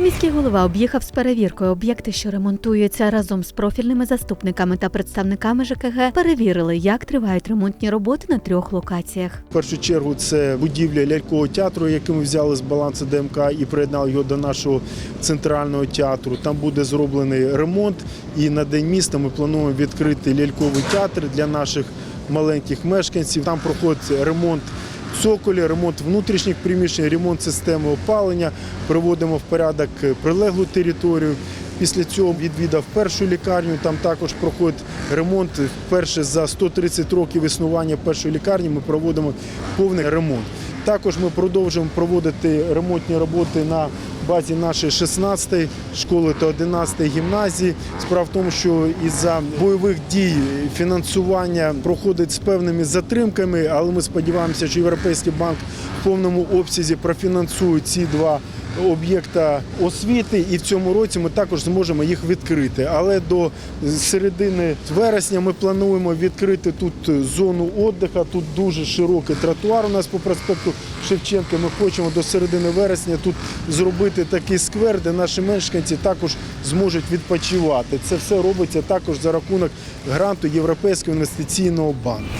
Міський голова об'їхав з перевіркою об'єкти, що ремонтуються разом з профільними заступниками та представниками ЖКГ. Перевірили, як тривають ремонтні роботи на трьох локаціях. В першу чергу це будівля лялькового театру, який ми взяли з балансу ДМК і приєднали його до нашого центрального театру. Там буде зроблений ремонт. І на день міста ми плануємо відкрити ляльковий театр для наших маленьких мешканців. Там проходить ремонт. Цоколі, ремонт внутрішніх приміщень, ремонт системи опалення, приводимо в порядок прилеглу територію. Після цього відвідав першу лікарню. Там також проходить ремонт. Вперше за 130 років існування першої лікарні ми проводимо повний ремонт. Також ми продовжуємо проводити ремонтні роботи на базі нашої 16-ї школи та 11-ї гімназії. Справа в тому, що із-за бойових дій фінансування проходить з певними затримками, але ми сподіваємося, що Європейський банк в повному обсязі профінансує ці два об'єкта освіти, і в цьому році ми також зможемо їх відкрити. Але до середини вересня ми плануємо відкрити тут зону відпочинку. Тут дуже широкий тротуар у нас по проспекту Шевченка. Ми хочемо до середини вересня тут зробити такий сквер, де наші мешканці також зможуть відпочивати. Це все робиться також за рахунок гранту Європейського інвестиційного банку.